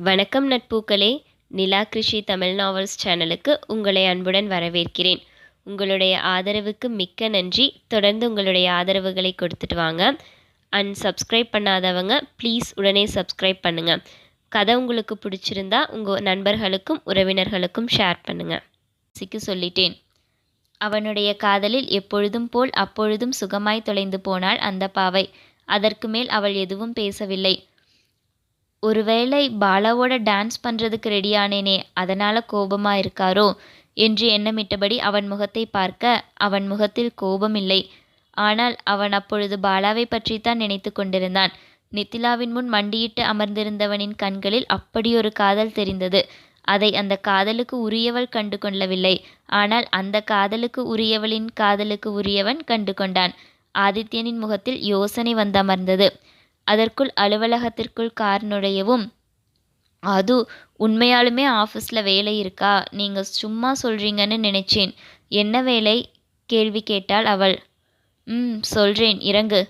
வணக்கம் நட்பூக்களே. நிலா கிருஷி தமிழ் நாவல்ஸ் சேனலுக்கு உங்களை அன்புடன் வரவேற்கிறேன். உங்களுடைய ஆதரவுக்கு மிக்க நன்றி. தொடர்ந்து உங்களுடைய ஆதரவுகளை கொடுத்துட்டு வாங்க. அண்ட் சப்ஸ்கிரைப் பண்ணாதவங்க ப்ளீஸ் உடனே சப்ஸ்கிரைப் பண்ணுங்கள் கதை உங்களுக்கு பிடிச்சிருந்தா உங்கள் நண்பர்களுக்கும் உறவினர்களுக்கும் ஷேர் பண்ணுங்கள் சிக்கு சொல்லிட்டேன். அவனுடைய காதலில் எப்பொழுதும் போல் அப்பொழுதும் சுகமாய் தொலைந்து போனாள் அந்த பாவை. அதற்கு மேல் அவள் எதுவும் பேசவில்லை. ஒருவேளை பாலாவோட டான்ஸ் பண்ணுறதுக்கு ரெடியானேனே அதனால் கோபமா இருக்காரோ? என்று எண்ணமிட்டபடி அவன் முகத்தை பார்க்க அவன் முகத்தில் கோபம் இல்லை. ஆனால் அவன் அப்பொழுது பாலாவை பற்றித்தான் நினைத்து கொண்டிருந்தான். நித்திலாவின் முன் மண்டியிட்டு அமர்ந்திருந்தவனின் கண்களில் அப்படியொரு காதல் தெரிந்தது. அதை அந்த காதலுக்கு உரியவள் கண்டு கொள்ளவில்லை. ஆனால் அந்த காதலுக்கு உரியவளின் காதலுக்கு உரியவன் கண்டு கொண்டான். ஆதித்யனின் முகத்தில் யோசனை வந்தமர்ந்தது. அதற்குள் அலுவலகத்திற்குள் கார் நுழையவும். அது உண்மையாலுமே ஆஃபீஸில் வேலை இருக்கா? நீங்கள் சும்மா சொல்கிறீங்கன்னு நினைச்சேன். என்ன வேலை? கேள்வி கேட்டாள் அவள். ம் சொல்கிறேன் இறங்கு.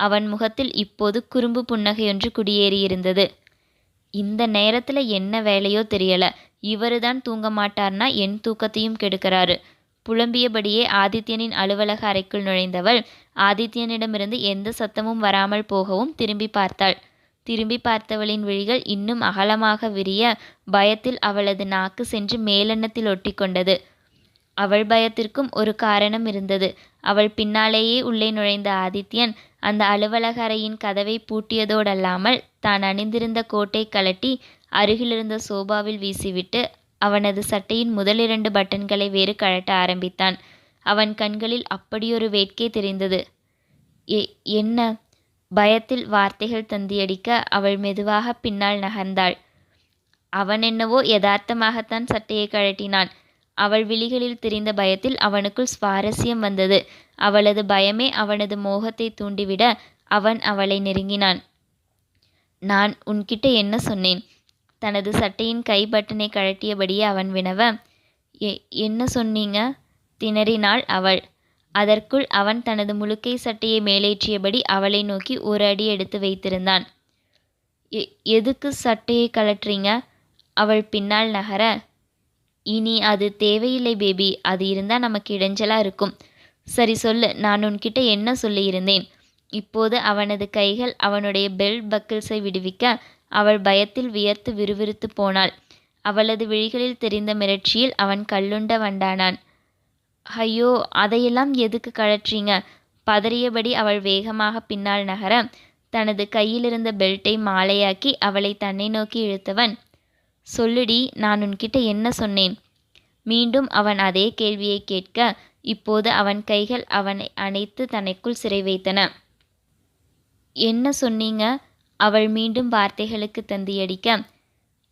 அவன் முகத்தில் இப்போது குறும்பு புன்னகையொன்று குடியேறியிருந்தது. இந்த நேரத்தில் என்ன வேலையோ தெரியல. இவரு தான் தூங்க மாட்டார்னா என் தூக்கத்தையும் கெடுக்கிறாரு. புலம்பியபடியே ஆதித்யனின் அலுவலக அறைக்குள் நுழைந்தவள். ஆதித்யனிடமிருந்து எந்த சத்தமும் வராமல் போகவும் திரும்பி பார்த்தாள். திரும்பி பார்த்தவளின் விழிகள் இன்னும் அகலமாக விரிய பயத்தில் அவளது நாக்கு சென்று மேலெண்ணத்தில் ஒட்டி கொண்டது அவள் பயத்திற்கும் ஒரு காரணம் இருந்தது. அவள் பின்னாலேயே உள்ளே நுழைந்த ஆதித்யன் அந்த அலுவலக அறையின் கதவை பூட்டியதோடல்லாமல் தான் அணிந்திருந்த கோட்டை கலட்டி அருகிலிருந்த சோபாவில் வீசிவிட்டு அவனது சட்டையின் முதலிரண்டு பட்டன்களை வேறு கழட்ட ஆரம்பித்தான். அவன் கண்களில் அப்படியொரு வேட்கை தெரிந்தது. எ என்ன? பயத்தில் வார்த்தைகள் தந்தியடிக்க அவள் மெதுவாக பின்னால் நகர்ந்தாள். அவன் என்னவோ யதார்த்தமாகத்தான் சட்டையை கழட்டினான். அவள் விழிகளில் தெரிந்த பயத்தில் அவனுக்குள் சுவாரஸ்யம் வந்தது. அவளது பயமே அவனது மோகத்தை தூண்டிவிட அவன் அவளை நெருங்கினான். நான் உன்கிட்ட என்ன சொன்னேன்? தனது சட்டையின் கை பட்டனை கழட்டியபடியே அவன் வினவ எ என்ன சொன்னீங்க? திணறினாள் அவள். அதற்குள் அவன் தனது முழுக்கை சட்டையை மேலேற்றியபடி அவளை நோக்கி ஒரு அடி எடுத்து வைத்திருந்தான். எ எதுக்கு சட்டையை கழற்றீங்க? அவள் பின்னால் நகர இனி அது தேவையில்லை பேபி. அது இருந்தால் நமக்கு இடைஞ்சலாக இருக்கும். சரி சொல்லு நான் உன்கிட்ட என்ன சொல்லியிருந்தேன்? இப்போது அவனது கைகள் அவனுடைய பெல்ட் பக்கிள்ஸை விடுவிக்க அவள் பயத்தில் வியர்த்து விறுவிறுத்து போனாள். அவளது விழிகளில் தெரிந்த மிரட்சியில் அவன் கல்லுண்ட வண்டானான். ஐயோ அதையெல்லாம் எதுக்கு கழற்றீங்க? பதறியபடி அவள் வேகமாக பின்னால் நகர தனது கையிலிருந்த பெல்ட்டை மாலையாக்கி அவளை தன்னை நோக்கி இழுத்தவன் சொல்லுடி நான் உன்கிட்ட என்ன சொன்னேன்? மீண்டும் அவன் அதே கேள்வியை கேட்க இப்போது அவன் கைகள் அவனை அணைத்து தனக்குள் சிறை வைத்தன. என்ன சொன்னீங்க? அவள் மீண்டும் வார்த்தைகளுக்கு தந்தியடிக்க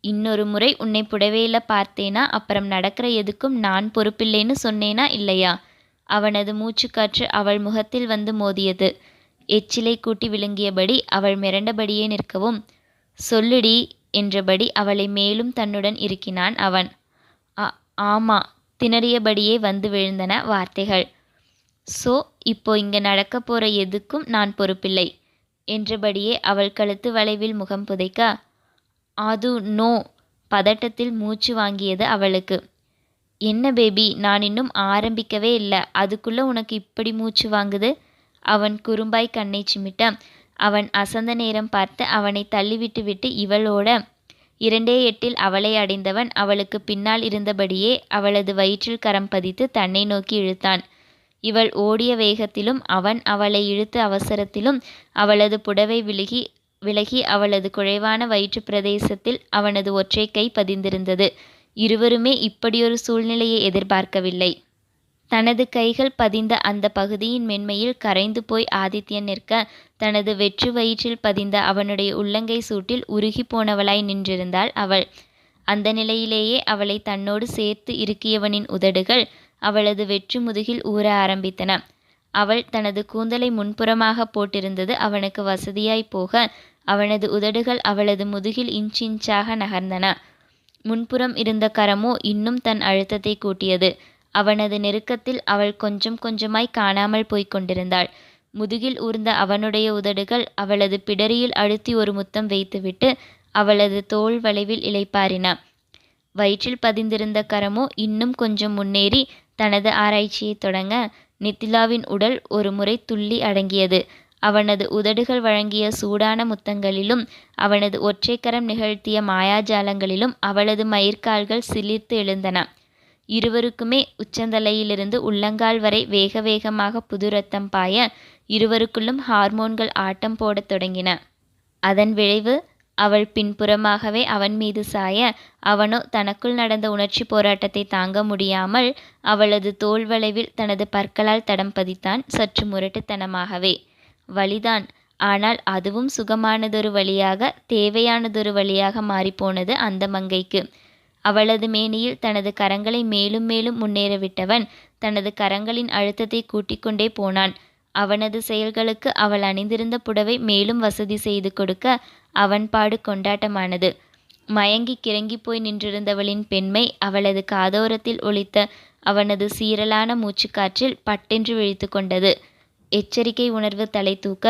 இன்னொரு முறை உன்னை புடவையில் பார்த்தேனா? அப்புறம் நடக்கிற எதுக்கும் நான் பொறுப்பில்லைன்னு சொன்னேனா இல்லையா? அவனது மூச்சுக்காற்று அவள் முகத்தில் வந்து மோதியது. எச்சிலை கூட்டி விழுங்கியபடி அவள் மிரண்டபடியே நிற்கவும் சொல்லுடி என்றபடி அவளை மேலும் தன்னுடன் இருக்கினான் அவன். ஆமா திணறியபடியே வந்து விழுந்தன வார்த்தைகள். ஸோ இப்போ இங்கே நடக்க போகிற எதுக்கும் நான் பொறுப்பில்லை. என்றபடியே அவள் கழுத்து வளைவில் முகம் புதைக்க அது நோ பதட்டத்தில் மூச்சு வாங்கியது அவளுக்கு. என்ன பேபி நான் இன்னும் ஆரம்பிக்கவே இல்லை. அதுக்குள்ளே உனக்கு இப்படி மூச்சு வாங்குது? அவன் குறும்பாய் கண்ணை சிமிட்ட அவன் அசந்த நேரம் பார்த்து அவனை தள்ளிவிட்டு விட்டு இவளோட இரண்டே எட்டில் அவளை அடைந்தவன் அவளுக்கு பின்னால் இருந்தபடியே அவளது வயிற்றில் கரம் பதித்து தன்னை நோக்கி இழுத்தான். இவள் ஓடிய வேகத்திலும் அவன் அவளை இழுத்த அவசரத்திலும் அவளது புடவை விலகி விலகி அவளது குறைவான வயிற்று பிரதேசத்தில் அவனது ஒற்றை கை பதிந்திருந்தது. இருவருமே இப்படியொரு சூழ்நிலையை எதிர்பார்க்கவில்லை. தனது கைகள் பதிந்த அந்த பகுதியின் மென்மையில் கரைந்து போய் ஆதித்யன் நிற்க தனது வெற்று வயிற்றில் பதிந்த அவனுடைய உள்ளங்கை சூட்டில் உருகி போனவளாய் நின்றிருந்தாள் அவள். அந்த நிலையிலேயே அவளை தன்னோடு சேர்த்து இருக்கியவனின் உதடுகள் அவளது வெற்று முதுகில் ஊற ஆரம்பித்தன. அவள் தனது கூந்தலை முன்புறமாக போட்டிருந்தது அவனுக்கு வசதியாய் போக அவனது உதடுகள் அவளது முதுகில் இன்ச்சின்ச்சாக நகர்ந்தன. முன்புறம் இருந்த கரமோ இன்னும் தன் அழுத்தத்தை கூட்டியது. அவனது நெருக்கத்தில் அவள் கொஞ்சம் கொஞ்சமாய் காணாமல் போய்க் கொண்டிருந்தாள். முதுகில் ஊர்ந்த அவனுடைய உதடுகள் அவளது பிடரியில் அழுத்தி ஒரு முத்தம் வைத்துவிட்டு அவளது தோள் வளைவில் இளைப்பாறின. வயிற்றில் பதிந்திருந்த கரமோ இன்னும் கொஞ்சம் முன்னேறி தனது ஆராய்ச்சியைத் தொடங்க, நித்திலாவின் உடல் ஒரு முறை துள்ளி அடங்கியது. அவனது உதடுகள் வழங்கிய சூடான முத்தங்களிலும் அவனது ஒற்றைக்கரம் நிகழ்த்திய மாயாஜாலங்களிலும் அவளது மயிர்கால்கள் சிலிர்த்து எழுந்தன. இருவருக்குமே உச்சந்தலையிலிருந்து உள்ளங்கால் வரை வேக வேகமாக புது ரத்தம் பாய, இருவருக்குள்ளும் ஹார்மோன்கள் ஆட்டம் போடத் தொடங்கின. அதன் விளைவு, அவள் பின்புறமாகவே அவன் மீது சாய, அவனோ தனக்குள் நடந்த உணர்ச்சிப் போராட்டத்தை தாங்க முடியாமல் அவளது தோள் வளைவில் தனது பற்களால் தடம் பதித்தான் சற்று முரட்டுத்தனமாகவே. வழிதான் ஆனால் அதுவும் சுகமானதொரு வழியாக தேவையானதொரு வழியாக மாறிப்போனது அந்த மங்கைக்கு. அவளது மேனியில் தனது கரங்களை மேலும் மேலும் முன்னேற விட்டவன், தனது கரங்களின் அழுத்தத்தை கூட்டிக்கொண்டே போனான். அவனது செயல்களுக்கு அவள் அணிந்திருந்த புடவை மேலும் வசதி செய்து கொடுக்க, அவன் பாடு கொண்டாட்டமானது. மயங்கிக் கிறங்கிப் போய் நின்றிருந்தவளின் பெண்மை அவளது காதோரத்தில் ஒலித்த அவனது சீறலான மூச்சுக்காற்றில் பட்டென்று விழித்துக்கொண்டது எச்சரிக்கை உணர்வு தலை தூக்க,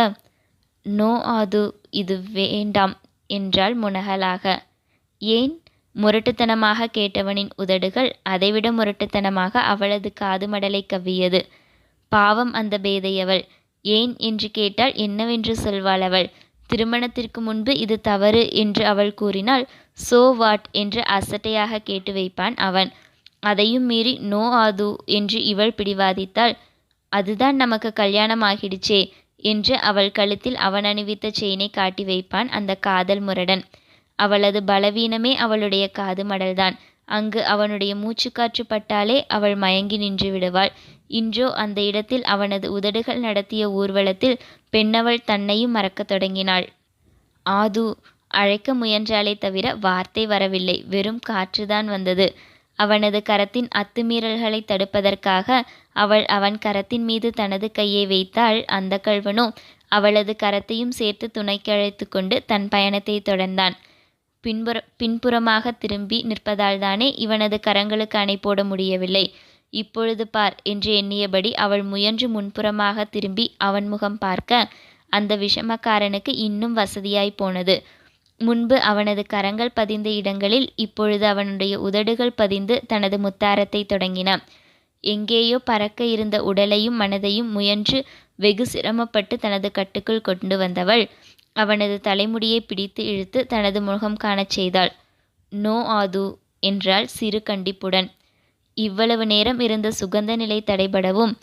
நோ ஆது இது வேண்டாம் என்றாள் முனகலாக. ஏன்? முரட்டுத்தனமாகக் கேட்டவனின் உதடுகள் அதைவிட முரட்டுத்தனமாக அவளது காது மடலைக் கவ்வியது. பாவம் அந்த பேதையவள். ஏன் என்று கேட்டால் என்னவென்று சொல்வாள் அவள்? திருமணத்திற்கு முன்பு இது தவறு என்று அவள் கூறினால், சோ வாட் என்று அசட்டையாக கேட்டு வைப்பான் அவன். அதையும் மீறி நோ ஆது என்று இவள் பிடிவாதித்தாள் அதுதான் நமக்கு கல்யாணம் ஆகிடுச்சே என்று அவள் கழுத்தில் அவன் அணிவித்த செயினை காட்டி வைப்பான் அந்த காதல் முரடன். அவளது பலவீனமே அவளுடைய காது மடல்தான். அங்கு அவனுடைய மூச்சுக்காற்று பட்டாலே அவள் மயங்கி நின்று விடுவாள். இன்றோ அந்த இடத்தில் அவனது உதடுகள் நடத்திய ஊர்வலத்தில் பெண்ணவள் தன்னையும் மறக்கத் தொடங்கினாள். ஆது. அழைக்க முயன்றாலே தவிர வார்த்தை வரவில்லை. வெறும் காற்றுதான் வந்தது. அவனது கரத்தின் அத்துமீறல்களைத் தடுப்பதற்காக அவள் அவன் கரத்தின் மீது தனது கையை வைத்தாள் அந்த கள்வனோ அவளது கரத்தையும் சேர்த்து துணைக்கழைத்துக் கொண்டு தன் பயணத்தைத் தொடர்ந்தான். பின்புற பின்புறமாகத் திரும்பி நிற்பதால்தானே இவனது கரங்களுக்கு அணை போட முடியவில்லை. இப்பொழுது பார் என்று எண்ணியபடி அவள் முயன்று முன்புறமாகத் திரும்பி அவன் முகம் பார்க்க, அந்த விஷமக்காரனுக்கு இன்னும் வசதியாய் போனது. முன்பு அவனது கரங்கள் பதிந்த இடங்களில் இப்பொழுது அவனுடைய உதடுகள் பதிந்து தனது முத்தாரத்தை தொடங்கின. எங்கேயோ பறக்க இருந்த உடலையும் மனதையும் முயன்று வெகு சிரமப்பட்டு தனது கட்டுக்குள் கொண்டு வந்தவள், அவனது தலைமுடியை பிடித்து இழுத்து தனது முகம் காணச் செய்தாள். நோ ஆது என்றாள் சிறு கண்டிப்புடன். இவ்வளவு நேரம் இருந்த சுகந்த நிலை தடைபடவும்,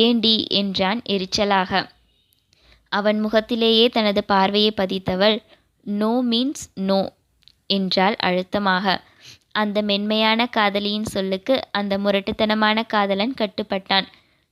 ஏண்டி என்றான் எரிச்சலாக. அவன் முகத்திலேயே தனது பார்வையை பதித்தவள், நோ மீன்ஸ் நோ என்றாள் அழுத்தமாக. அந்த மென்மையான காதலியின் சொல்லுக்கு அந்த முரட்டுத்தனமான காதலன் கட்டுப்பட்டான்.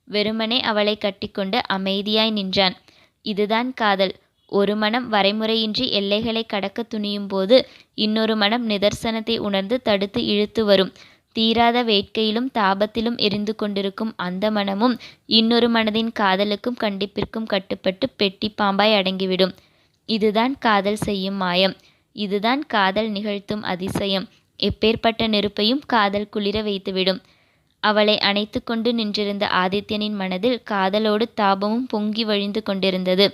வெறுமனே அவளை கட்டிக்கொண்டு அமைதியாய் நின்றான். இதுதான் காதல். ஒரு மனம் வரைமுறையின்றி எல்லைகளை கடக்க துணியும் போது இன்னொரு மனம் நிதர்சனத்தை உணர்ந்து தடுத்து இழுத்து வரும். தீராத வேட்கையிலும் தாபத்திலும் எரிந்து கொண்டிருக்கும் அந்த மனமும் இன்னொரு மனதின் காதலுக்கும் கண்டிப்பிற்கும் கட்டுப்பட்டு பெட்டி பாம்பாய் அடங்கிவிடும். இதுதான் காதல் செய்யும் மாயம். இதுதான் காதல் நிகழ்த்தும் அதிசயம். எப்பேற்பட்ட நெருப்பையும் காதல் குளிர வைத்துவிடும். அவளை அணைத்து கொண்டு நின்றிருந்த ஆதித்யனின் மனதில் காதலோடு தாபமும் பொங்கி வழிந்து கொண்டிருந்தது.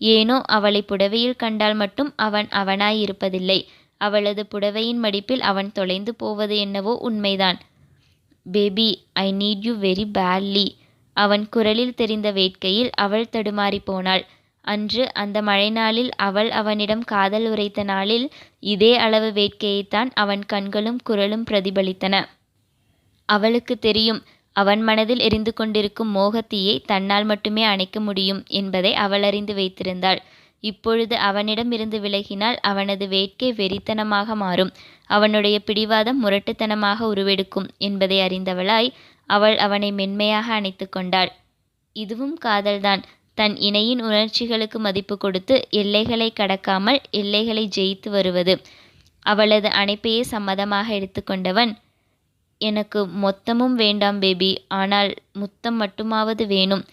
ஏனோ அவளை புடவையில் கண்டால் மட்டும் அவன் அவனாய் இருப்பதில்லை. அவளது புடவையின் மடிப்பில் அவன் தொலைந்து போவது என்னவோ உண்மைதான். Baby I need you very badly அவன் குரலில் தெரிந்த வேட்கையில் அவள் தடுமாறிப் போனாள். அன்று அந்த மழை நாளில் அவள் அவனிடம் காதல் உரைத்த நாளில் இதே அளவு வேட்கையைத்தான் அவன் கண்களும் குரலும் பிரதிபலித்தன. அவளுக்கு தெரியும், அவன் மனதில் எரிந்து கொண்டிருக்கும் மோகத்தீயை தன்னால் மட்டுமே அணைக்க முடியும் என்பதை அவள் அறிந்து வைத்திருந்தாள். இப்பொழுது அவனிடம் இருந்து விலகினால் அவனது வேட்கை வெறித்தனமாக மாறும். அவனுடைய பிடிவாதம் முரட்டுத்தனமாக உருவெடுக்கும் என்பதை அறிந்தவளாய், அவள் அவனை மென்மையாக அணைத்து கொண்டாள். இதுவும் காதல்தான். தன் இணையின் உணர்ச்சிகளுக்கு மதிப்பு கொடுத்து, எல்லைகளை கடக்காமல் எல்லைகளை ஜெயித்து வருவது. அவளது அணைப்பையே சம்மதமாக எடுத்துக்கொண்டவன் எனக்கு மொத்தமும் வேண்டாம் பேபி. ஆனால் முத்தம் மட்டுமாவது வேணும்.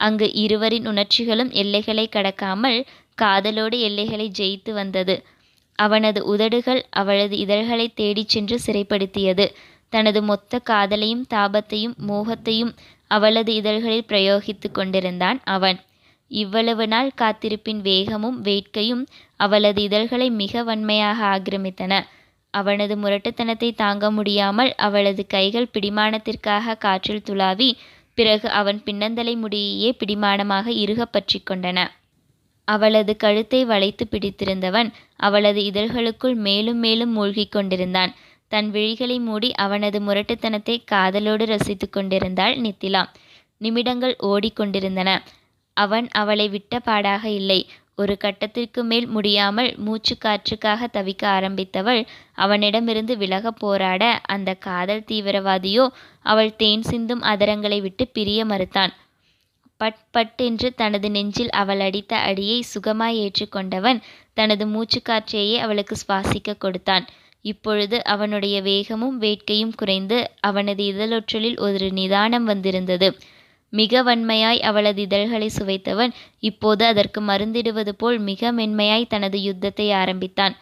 அங்கு இருவரின் உணர்ச்சிகளும் எல்லைகளை கடக்காமல் காதலோடு எல்லைகளை ஜெயித்து வந்தது. அவனது உதடுகள் அவளது இதழ்களைத் தேடிச் சென்று சிறைப்படுத்தியது. தனது மொத்த காதலையும் தாபத்தையும் மோகத்தையும் அவளது இதழ்களில் பிரயோகித்துக் கொண்டிருந்தான் அவன். இவ்வளவு நாள் காத்திருப்பின் வேகமும் வேட்கையும் அவளது இதழ்களை மிக வன்மையாக ஆக்கிரமித்தன அவனது முரட்டுத்தனத்தை தாங்க முடியாமல் அவளது கைகள் பிடிமானத்திற்காக காற்றில் துளாவி பிறகு அவன் பின்னந்தலை முடியையே பிடிமானமாக இருகப்பற்றிக் பற்றி கொண்டன அவளது கழுத்தை வளைத்து பிடித்திருந்தவன் அவளது இதழ்களுக்குள் மேலும் மேலும் மூழ்கிக் கொண்டிருந்தான். தன் விழிகளை மூடி அவனது முரட்டுத்தனத்தை காதலோடு ரசித்து கொண்டிருந்தாள் நித்திலா. நிமிடங்கள் ஓடிக்கொண்டிருந்தன அவன் அவளை விட்ட பாடாக இல்லை. ஒரு கட்டத்திற்கு மேல் முடியாமல் மூச்சு காற்றுக்காக தவிக்க ஆரம்பித்தவள் அவனிடமிருந்து விலக போராட அந்த காதல் தீவிரவாதியோ அவள் தேன் சிந்தும் அதரங்களை விட்டு பிரிய மறுத்தான். பட் பட் என்று தனது நெஞ்சில் அவள் அடித்த அடியை சுகமாய் ஏற்றுக்கொண்டவன் தனது மூச்சுக்காற்றையே அவளுக்கு சுவாசிக்க கொடுத்தான். இப்பொழுது அவனுடைய வேகமும் வேட்கையும் குறைந்து அவனது இதழொற்றலில் ஒரு நிதானம் வந்திருந்தது. மிக வன்மையாய் அவளது இதழ்களை சுவைத்தவன் இப்போது அதற்கு மருந்திடுவது போல் மிக மென்மையாய் தனது யுத்தத்தை ஆரம்பித்தான்.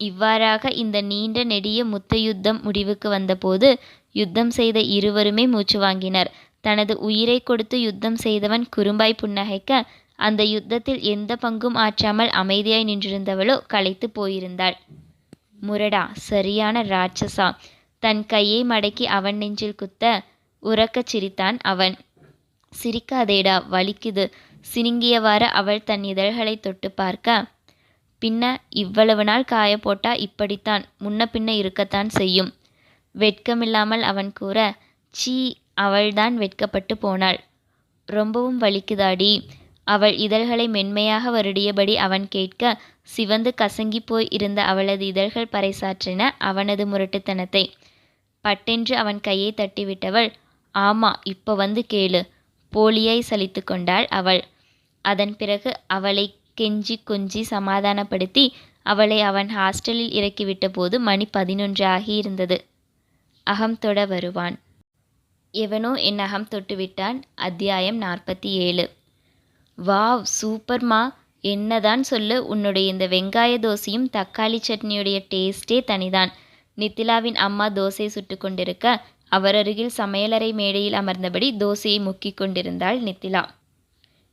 இவ்வாறாக இந்த நீண்ட நெடிய முத்த யுத்தம் முடிவுக்கு வந்தபோது யுத்தம் செய்த இருவருமே மூச்சு வாங்கினர். தனது உயிரை கொடுத்து யுத்தம் செய்தவன் குறும்பாய் புன்னகைக்க அந்த யுத்தத்தில் எந்த பங்கும் ஆற்றாமல் அமைதியாய் நின்றிருந்தவளோ களைத்து போயிருந்தாள். முரடா சரியான ராட்சசா. தன் கையை மடக்கி அவன் நெஞ்சில் குத்த உறக்கச் சிரித்தான் அவன். சிரிக்காதேடா வலிக்குது. சினுங்கியவாறு அவள் தன் இதழ்களை தொட்டு பார்க்க பின்ன இவ்வளவு நாள் காய போட்டா இப்படித்தான் முன்ன பின்ன இருக்கத்தான் செய்யும். வெட்கமில்லாமல் அவன் கூற சீ அவள்தான் வெட்கப்பட்டு போனாள். ரொம்பவும் வலிக்குதாடி? அவள் இதழ்களை மென்மையாக வருடியபடி அவன் கேட்க சிவந்து கசங்கி போய் இருந்த அவளது இதழ்கள் பறைசாற்றின அவனது முரட்டுத்தனத்தை. பட்டென்று அவன் கையை தட்டிவிட்டவள் ஆமா இப்போ வந்து கேளு. போலியாய் சலித்து கொண்டாள் அவள். அதன் பிறகு அவளை கெஞ்சி கொஞ்சி சமாதானப்படுத்தி அவளை அவன் ஹாஸ்டலில் இறக்கிவிட்ட போது மணி பதினொன்று ஆகியிருந்தது. அகம் தொட வருவான். எவனோ என் அகம் தொட்டுவிட்டான். அத்தியாயம் நாற்பத்தி ஏழு. வாவ் சூப்பர்மா என்னதான் சொல்லு உன்னுடைய இந்த வெங்காய தோசையும் தக்காளி சட்னியுடைய டேஸ்டே தனிதான். நித்திலாவின் அம்மா தோசை சுட்டு கொண்டிருக்க அவர் அருகில் சமையலறை மேடையில் அமர்ந்தபடி தோசையை முக்கிக் கொண்டிருந்தாள் நித்திலா.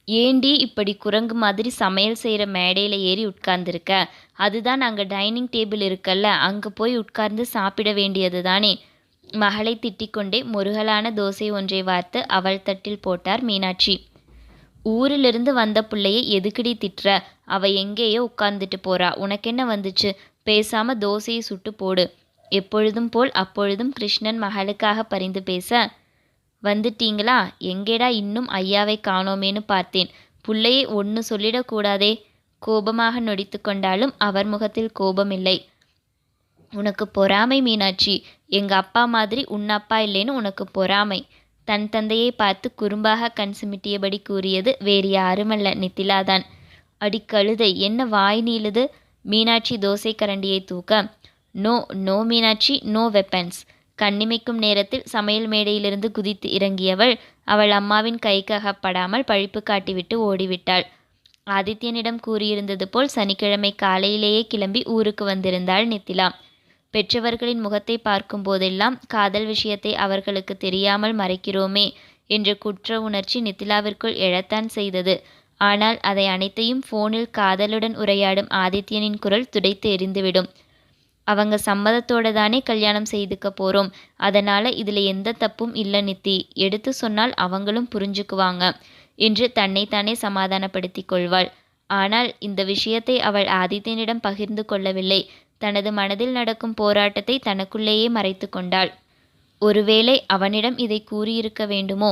ஏண்டி இப்படி குரங்கு மாதிரி சமையல் செய்கிற மேடையில் ஏறி உட்கார்ந்துருக்க? அதுதான் அங்கே டைனிங் டேபிள் இருக்கல்ல அங்கே போய் உட்கார்ந்து சாப்பிட வேண்டியது தானே மகளை திட்டிக்கொண்டே முருகலான தோசை ஒன்றை வார்த்து அவள் தட்டில் போட்டார் மீனாட்சி. ஊரிலிருந்து வந்த புள்ளைய எதுக்குடி திட்டுற? அவ எங்கேயோ உட்கார்ந்துட்டு போறா. உனக்கென்ன வந்துச்சு? பேசாம தோசையை சுட்டு போடு. எப்பொழுதும் போல் அப்பொழுதும் கிருஷ்ணன் மகளுக்காக பரிந்து பேச வந்துட்டீங்களா? எங்கேடா இன்னும் ஐயாவை காணோமேன்னு பார்த்தேன். புள்ளையை ஒன்று சொல்லிடக்கூடாதே? கோபமாக நொடித்து கொண்டாலும் அவர் முகத்தில் கோபமில்லை. உனக்கு பொறாமை மீனாட்சி. எங்கள் அப்பா மாதிரி உன் அப்பா இல்லைன்னு உனக்கு பொறாமை. தன் தந்தையை பார்த்து குறும்பாக கண் சிமிட்டியபடி கூறியது வேறு யாருமல்ல நித்திலாதான். அடி கழுதை என்ன வாய் நீளுது? மீனாட்சி தோசை கரண்டியை தூக்க. No no Meenakshi no weapons. கண்ணிமைக்கும் நேரத்தில் சமையல் மேடையிலிருந்து குதித்து இறங்கியவள் அவள் அம்மாவின் கைக்கு அகப்படாமல் பழிப்பு காட்டிவிட்டு ஓடிவிட்டாள். ஆதித்யனிடம் கூறியிருந்தது போல் சனிக்கிழமை காலையிலேயே கிளம்பி ஊருக்கு வந்திருந்தாள் நித்திலா. பெற்றவர்களின் முகத்தை பார்க்கும் போதெல்லாம் காதல் விஷயத்தை அவர்களுக்கு தெரியாமல் மறைக்கிறோமே என்ற குற்ற உணர்ச்சி நித்திலாவிற்குள் எழத்தான் செய்தது. ஆனால் அதை அனைத்தையும் போனில் காதலுடன் உரையாடும் ஆதித்யனின் குரல் துடைத்து எரிந்துவிடும். அவங்க சம்மதத்தோட தானே கல்யாணம் செய்துக்க போறோம். அதனால இதுல எந்த தப்பும் இல்லை நித்தி. எடுத்து சொன்னால் அவங்களும் புரிஞ்சுக்குவாங்க என்று தன்னைத்தானே சமாதானப்படுத்தி கொள்வாள். ஆனால் இந்த விஷயத்தை அவள் ஆதித்யனிடம் பகிர்ந்து கொள்ளவில்லை. தனது மனதில் நடக்கும் போராட்டத்தை தனக்குள்ளேயே மறைத்து கொண்டாள். ஒருவேளை அவனிடம் இதை கூறியிருக்க வேண்டுமோ?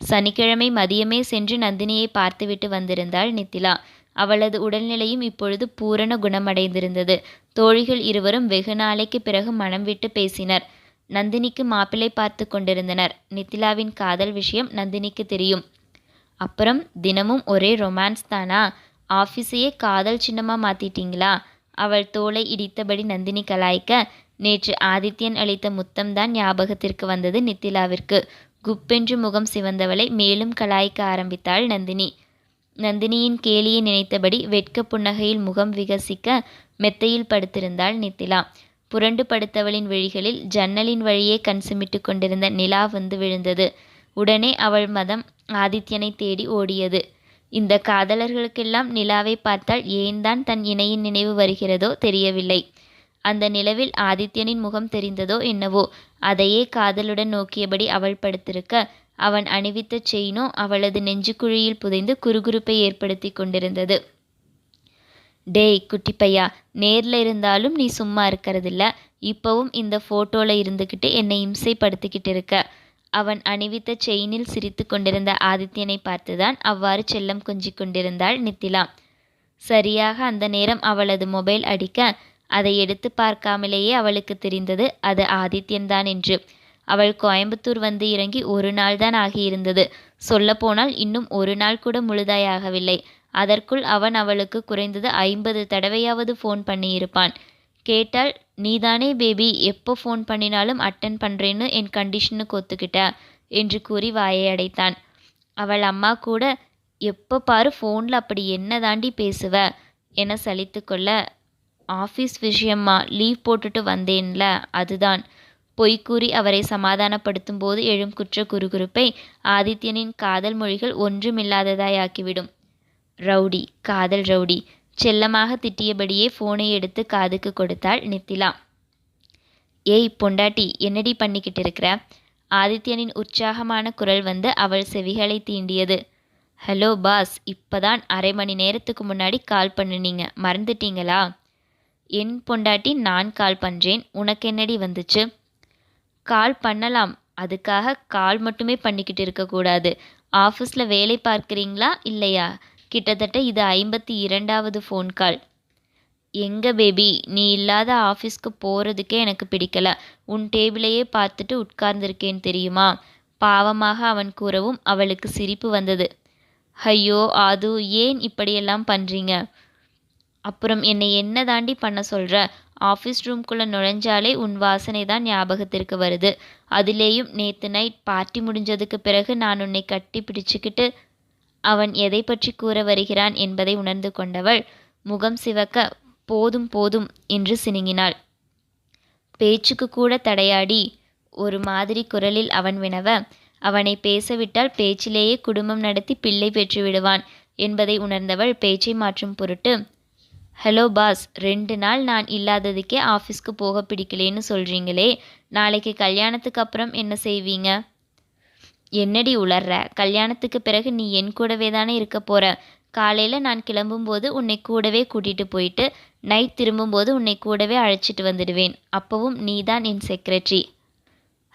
சனிக்கிழமை மதியமே சென்று நந்தினியை பார்த்துவிட்டு வந்திருந்தாள் நித்திலா. அவளது உடல்நிலையும் இப்பொழுது பூரண குணமடைந்திருந்தது. தோழிகள் இருவரும் வெகு நாளைக்கு பிறகு மனம் விட்டு பேசினர். நந்தினிக்கு மாப்பிள்ளை பார்த்து கொண்டிருந்தனர். நித்திலாவின் காதல் விஷயம் நந்தினிக்கு தெரியும். அப்புறம் தினமும் ஒரே ரொமான்ஸ் தானா? ஆஃபீஸையே காதல் சின்னமாக மாற்றிட்டீங்களா அவள் தோலை இடித்தபடி நந்தினி கலாய்க்க நேற்று ஆதித்யன் அளித்த முத்தம்தான் ஞாபகத்திற்கு வந்தது நித்திலாவிற்கு. குப்பென்று முகம் சிவந்தவளை மேலும் கலாய்க்க ஆரம்பித்தாள் நந்தினி. நந்தினியின் கேலியை நினைத்தபடி வெட்க புன்னகையில் முகம் விகசிக்க மெத்தையில் படுத்திருந்தாள் நித்திலா. புரண்டு படுத்தவளின் விழிகளில் ஜன்னலின் வழியே கண் சிமிட்டு கொண்டிருந்த நிலா வந்து விழுந்தது. உடனே அவள் மதம் ஆதித்யனை தேடி ஓடியது. இந்த காதலர்களுக்கெல்லாம் நிலாவை பார்த்தால் ஏன் தான் தன் இணையின் நினைவு வருகிறதோ தெரியவில்லை. அந்த நிலவில் ஆதித்யனின் முகம் தெரிந்ததோ என்னவோ அதையே காதலுடன் நோக்கியபடி அவள் படுத்திருக்க அவன் அணிவித்த செயினோ அவளது நெஞ்சுக்குழியில் புதைந்து குறுகுறுப்பை ஏற்படுத்தி கொண்டிருந்தது. டேய் குட்டி பையா நேரில் இருந்தாலும் நீ சும்மா இருக்கிறதில்ல. இப்போவும் இந்த ஃபோட்டோவில் இருந்துக்கிட்டு என்னை இம்சைப்படுத்திக்கிட்டு இருக்க. அவன் அணிவித்த செயினில் சிரித்து கொண்டிருந்த ஆதித்யனை பார்த்துதான் அவ்வாறு செல்லம் கொஞ்சிக் கொண்டிருந்தாள் நித்திலா. சரியாக அந்த நேரம் அவளது மொபைல் அடிக்க அதை எடுத்து பார்க்காமலேயே அவளுக்கு தெரிந்தது அது ஆதித்யன்தான் என்று. அவள் கோயம்புத்தூர் வந்து இறங்கி ஒரு நாள் தான் ஆகியிருந்தது சொல்லப்போனால் இன்னும் ஒரு நாள் கூட முழுதாயாகவில்லை அதற்குள் அவன் அவளுக்கு குறைந்தது ஐம்பது தடவையாவது ஃபோன் பண்ணியிருப்பான். கேட்டால் நீதானே பேபி எப்போ ஃபோன் பண்ணினாலும் அட்டன் பண்ணுறேன்னு என் கண்டிஷனுக்கு ஒத்துக்கிட்ட என்று கூறி வாயை அடைத்தான். அவள் அம்மா கூட எப்போ பாரு ஃபோனில் அப்படி என்ன தாண்டி பேசுவ? என சலித்து கொள்ள ஆஃபீஸ் விஷயமா லீவ் போட்டுட்டு வந்தேன்ல அதுதான். பொய் கூறி அவரை சமாதானப்படுத்தும் போது எழும் குற்ற குறுகுறுப்பை ஆதித்யனின் காதல் மொழிகள் ஒன்றுமில்லாததாயாக்கிவிடும் ரவுடி காதல் ரவுடி செல்லமாக திட்டியபடியே ஃபோனை எடுத்து காதுக்கு கொடுத்தாள் நித்திலா. ஏய் பொண்டாட்டி என்னடி பண்ணிக்கிட்டு இருக்கிற? ஆதித்யனின் உற்சாகமான குரல் வந்து அவள் செவிகளை தீண்டியது. ஹலோ பாஸ் இப்போதான் அரை மணி நேரத்துக்கு முன்னாடி கால் பண்ணுனீங்க. மறந்துட்டீங்களா? என் பொண்டாட்டி நான் கால் பண்ணுறேன் உனக்கு என்னடி வந்துச்சு? கால் பண்ணலாம். அதுக்காக கால் மட்டுமே பண்ணிக்கிட்டு இருக்கக்கூடாது. ஆஃபீஸில் வேலை பார்க்குறீங்களா? இல்லையா? கிட்டத்தட்ட இது ஐம்பத்தி இரண்டாவது ஃபோன் கால் எங்க பேபி நீ இல்லாத ஆஃபீஸ்க்கு போகிறதுக்கே எனக்கு பிடிக்கல. உன் டேபிளையே பார்த்துட்டு உட்கார்ந்திருக்கேன் தெரியுமா? பாவமாக அவன் கூறவும் அவளுக்கு சிரிப்பு வந்தது. ஐயோ அது ஏன் இப்படியெல்லாம் பண்ணுறீங்க அப்புறம் என்னை என்ன தாண்டி பண்ண சொல்கிற ஆஃபீஸ் ரூம்குள்ளே நுழைஞ்சாலே உன் வாசனை தான் ஞாபகத்திற்கு வருது. அதுலேயும் நேற்று நைட் பார்ட்டி முடிஞ்சதுக்கு பிறகு நான் உன்னை கட்டி பிடிச்சிக்கிட்டு அவன் எதை பற்றி கூற வருகிறான் என்பதை உணர்ந்து கொண்டவள் முகம் சிவக்க போதும் போதும் என்று சினுங்கினாள். பேச்சுக்கு கூட தடையாடி ஒரு மாதிரி குரலில் அவன் வினவ அவனை பேசவிட்டால் பேச்சிலேயே குடும்பம் நடத்தி பிள்ளை பெற்று விடுவான் என்பதை உணர்ந்தவள் பேச்சை மாற்றும் பொருட்டு ஹலோ பாஸ் ரெண்டு நாள் நான் இல்லாததுக்கே ஆஃபீஸ்க்கு போக பிடிக்கலேன்னு சொல்கிறீங்களே நாளைக்கு கல்யாணத்துக்கு அப்புறம் என்ன செய்வீங்க? என்னடி உளர்ற? கல்யாணத்துக்கு பிறகு நீ என் கூடவே தானே இருக்க போற? காலையில் நான் கிளம்பும்போது உன்னை கூடவே கூட்டிகிட்டு போயிட்டு நைட் திரும்பும்போது உன்னை கூடவே அழைச்சிட்டு வந்துடுவேன். அப்போவும் நீ தான் என் செக்ரட்டரி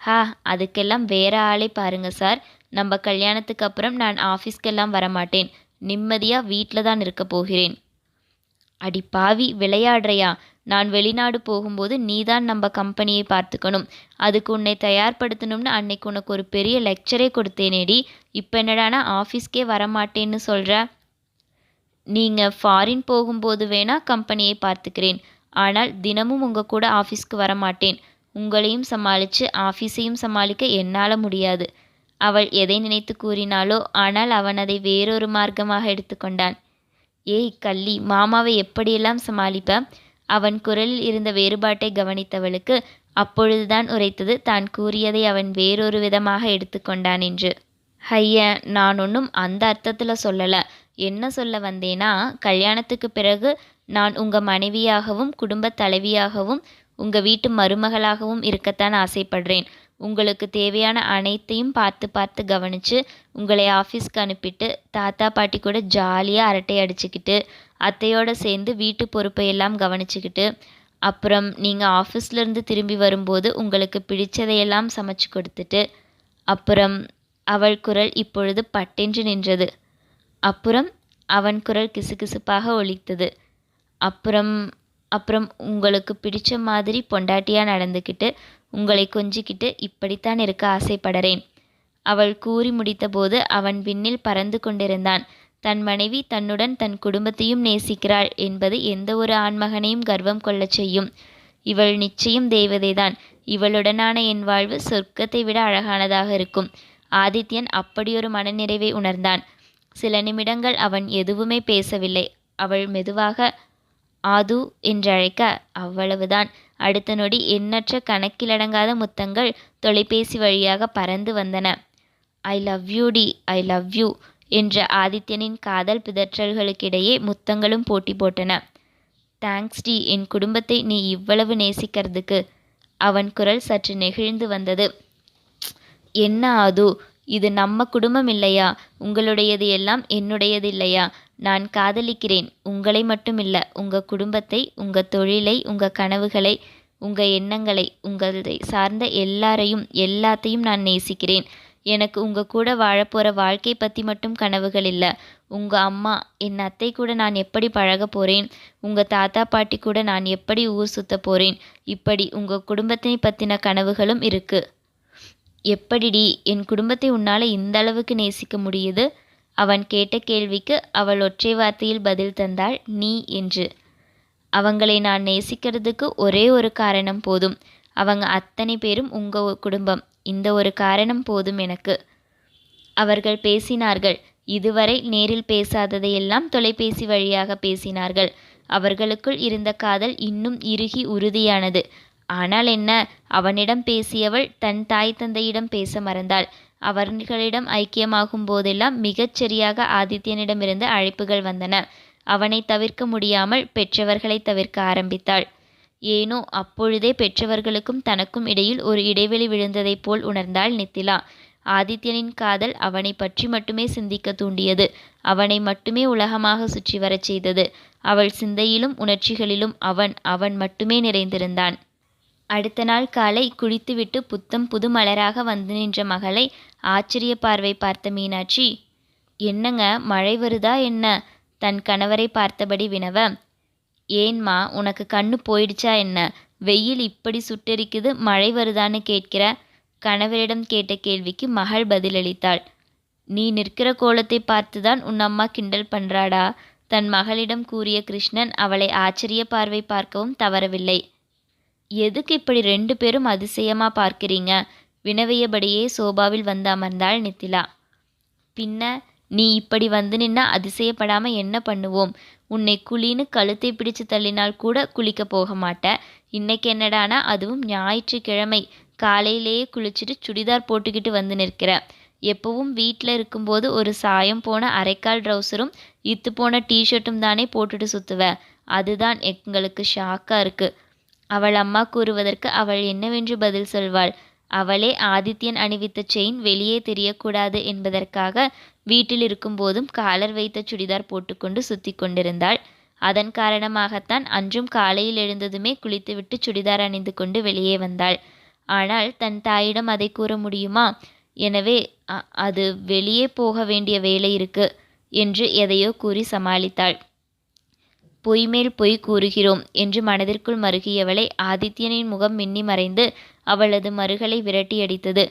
ஹா அதுக்கெல்லாம் வேற ஆளை பாருங்க சார் நம்ம கல்யாணத்துக்கு அப்புறம் நான் ஆஃபீஸ்க்கெல்லாம் வரமாட்டேன். நிம்மதியாக வீட்டில் தான் இருக்க போகிறேன். அடி பாவி விளையாடுறையா? நான் வெளிநாடு போகும்போது நீதான் நம்ம கம்பெனியை பார்த்துக்கணும். அதுக்கு உன்னை தயார்படுத்தணும்னு அன்னைக்கு உனக்கு ஒரு பெரிய லெக்சரே கொடுத்தேனேடி. இப்போ என்னடானா ஆஃபீஸ்க்கே வரமாட்டேன்னு சொல்கிற நீங்கள் ஃபாரின் போகும்போது வேணால் கம்பெனியை பார்த்துக்கிறேன். ஆனால் தினமும் உங்கள் கூட ஆஃபீஸ்க்கு வரமாட்டேன். உங்களையும் சமாளித்து ஆஃபீஸையும் சமாளிக்க என்னால் முடியாது. அவள் எதை நினைத்து கூறினாளோ ஆனால் அவன் அதை வேறொரு மார்க்கமாக எடுத்துக்கொண்டான். ஏய் கள்ளி மாமாவை எப்படியெல்லாம் சமாளிப்ப? அவன் குரலில் இருந்த வேறுபாட்டை கவனித்தவளுக்கு அப்பொழுதுதான் உரைத்தது தான் கூறியதை அவன் வேறொரு விதமாக எடுத்துக்கொண்டான் என்று. ஐய நான் ஒன்றும் அந்த அர்த்தத்தில் சொல்லலை. என்ன சொல்ல வந்தேனா கல்யாணத்துக்கு பிறகு நான் உங்கள் மனைவியாகவும் குடும்ப தலைவியாகவும் உங்கள் வீட்டு மருமகளாகவும் இருக்கத்தான் ஆசைப்படுறேன். உங்களுக்கு தேவையான அனைத்தையும் பார்த்து பார்த்து கவனித்து உங்களை ஆஃபீஸ்க்கு அனுப்பிட்டு தாத்தா பாட்டி கூட ஜாலியாக அரட்டை அடிச்சுக்கிட்டு அத்தையோடு சேர்ந்து வீட்டு பொறுப்பையெல்லாம் கவனிச்சுக்கிட்டு அப்புறம் நீங்கள் ஆஃபீஸ்லேருந்து திரும்பி வரும்போது உங்களுக்கு பிடிச்சதையெல்லாம் சமைச்சு கொடுத்துட்டு அப்புறம் அவள் குரல் இப்பொழுது பட்டென்று நின்றது. அப்புறம் அவன் குரல் கிசுகிசுப்பாக ஒலித்தது. அப்புறம் அப்புறம் உங்களுக்கு பிடிச்ச மாதிரி பொண்டாட்டியாக நடந்துக்கிட்டு உங்களை கொஞ்சிக்கிட்டு இப்படித்தான் இருக்க ஆசைப்படுறேன். அவள் கூறி முடித்தபோது அவன் விண்ணில் பறந்து கொண்டிருந்தான். தன் மனைவி தன்னுடன் தன் குடும்பத்தையும் நேசிக்கிறாள் என்பது எந்த ஒரு ஆண்மகனையும் கர்வம் கொள்ளச் செய்யும். இவள் நிச்சயம் தேவதைதான். இவளுடனான என் வாழ்வு சொர்க்கத்தை விட அழகானதாக இருக்கும். ஆதித்யன் அப்படியொரு மனநிறைவை உணர்ந்தான். சில நிமிடங்கள் அவன் எதுவுமே பேசவில்லை. அவள் மெதுவாக ஆது என்றழைக்க அவ்வளவுதான். அடுத்த நொடி எண்ணற்ற கணக்கிலடங்காத முத்தங்கள் தொலைபேசி வழியாக பறந்து வந்தன. I love you D. I love you. என்ற ஆதித்யனின் காதல் பிதற்றல்களுக்கிடையே முத்தங்களும் போட்டி போட்டன. தேங்க்ஸ் டி என் குடும்பத்தை நீ இவ்வளவு நேசிக்கிறதுக்கு அவன் குரல் சற்று நெகிழ்ந்து வந்தது. என்ன ஆது? இது நம்ம குடும்பம் இல்லையா? உங்களுடையது எல்லாம் என்னுடையது இல்லையா? நான் காதலிக்கிறேன். உங்களை மட்டும் இல்ல உங்க குடும்பத்தை உங்க தொழிலை உங்க கனவுகளை உங்க எண்ணங்களை உங்களை சார்ந்த எல்லாரையும் எல்லாத்தையும் நான் நேசிக்கிறேன். எனக்கு உங்க கூட வாழப்போற வாழ்க்கை பத்தி மட்டும் கனவுகள் இல்ல. உங்க அம்மா என் அத்தை கூட நான் எப்படி பழக போறேன்? உங்க தாத்தா பாட்டி கூட நான் எப்படி ஊர் சுத்த போறேன்? இப்படி உங்க குடும்பத்தை பத்தின கனவுகளும் இருக்கு. எப்படிடி என் குடும்பத்தை உன்னால இந்த அளவுக்கு நேசிக்க முடியுது? அவன் கேட்ட கேள்விக்கு அவள் ஒற்றை வார்த்தையில் பதில் தந்தாள் நீ என்று. அவங்களை நான் நேசிக்கிறதுக்கு ஒரே ஒரு காரணம் போதும். அவங்க அத்தனை பேரும் உங்க குடும்பம். இந்த ஒரு காரணம் போதும் எனக்கு. அவர்கள் பேசினார்கள். இதுவரை நேரில் பேசாததையெல்லாம் தொலைபேசி வழியாக பேசினார்கள். அவர்களுக்குள் இருந்த காதல் இன்னும் இறுகி உறுதியானது. ஆனால் என்ன? அவனிடம் பேசியவள் தன் தாய் தந்தையிடம் பேச மறந்தாள். அவர்களிடம் ஐக்கியமாகும் போதெல்லாம் மிகச் சரியாக ஆதித்யனிடமிருந்து அழைப்புகள் வந்தன. அவனை தவிர்க்க முடியாமல் பெற்றவர்களை தவிர்க்க ஆரம்பித்தாள். ஏனோ அப்பொழுதே பெற்றவர்களுக்கும் தனக்கும் இடையில் ஒரு இடைவெளி விழுந்ததைப் போல் உணர்ந்தாள் நித்திலா. ஆதித்யனின் காதல் அவனை பற்றி மட்டுமே சிந்திக்க தூண்டியது. அவனை மட்டுமே உலகமாக சுற்றி வரச் செய்தது. அவள் சிந்தையிலும் உணர்ச்சிகளிலும் அவன் அவன் மட்டுமே நிறைந்திருந்தான். அடுத்த நாள் காலை குளித்துவிட்டு புத்தம் புது மலராக வந்து நின்ற மகளை ஆச்சரிய பார்வை பார்த்த மீனாட்சி என்னங்க மழை வருதா என்ன? தன் கணவரை பார்த்தபடி வினவ? ஏன்மா உனக்கு கண்ணு போயிடுச்சா என்ன? வெயில் இப்படி சுட்டெரிக்குது மழை வருதான்னு கேட்கிற? கணவரிடம் கேட்ட கேள்விக்கு மகள் பதிலளித்தாள். நீ நிற்கிற கோலத்தை பார்த்துதான் உன் அம்மா கிண்டல் பண்றாடா? தன் மகளிடம் கூறிய கிருஷ்ணன் அவளை ஆச்சரிய பார்வை பார்க்கவும் தவறவில்லை. எதுக்கு இப்படி ரெண்டு பேரும் அதிசயமா பார்க்கிறீங்க? வினவியபடியே சோபாவில் வந்து அமர்ந்தாள் நித்திலா. பின்ன நீ இப்படி வந்து நின்னா அதிசயப்படாம என்ன பண்ணுவோம்? உன்னை குளின்னு கழுத்தை பிடிச்சு தள்ளினால் கூட குளிக்க போக மாட்டேன் இன்னைக்கு என்னடானா அதுவும் ஞாயிற்றுக்கிழமை. காலையிலேயே குளிச்சுட்டு சுடிதார் போட்டுக்கிட்டு வந்து நிற்கிற. எப்பவும் வீட்டில் இருக்கும்போது ஒரு சாயம் போன அரைக்கால் ட்ரௌசரும் இத்து போன டிஷர்ட்டும் தானே போட்டுட்டு சுற்றுவ அதுதான் எங்களுக்கு ஷாக்காக இருக்கு. அவள் அம்மா கூறுவதற்கு அவள் என்னவென்று பதில் சொல்வாள். அவளே ஆதித்யன் அணிவித்த செயின் வெளியே தெரியக்கூடாது என்பதற்காக வீட்டில் இருக்கும்போதும் காலர் வைத்த சுடிதார் போட்டுக்கொண்டு சுத்தி கொண்டிருந்தாள். அதன் காரணமாகத்தான் அன்றும் காலையில் எழுந்ததுமே குளித்துவிட்டு சுடிதார் அணிந்து கொண்டு வெளியே வந்தாள். ஆனால் தன் தாயிடம் அதை கூற முடியுமா? எனவே அது வெளியே போக வேண்டிய வேலை இருக்கு என்று எதையோ கூறி சமாளித்தாள். பொய்மேல் பொய் கூறுகிறோம் என்று மனதிற்குள் மருகியவளை ஆதித்யனின் முகம் மின்னி மறைந்து அவளது மறுகளை விரட்டியடித்தது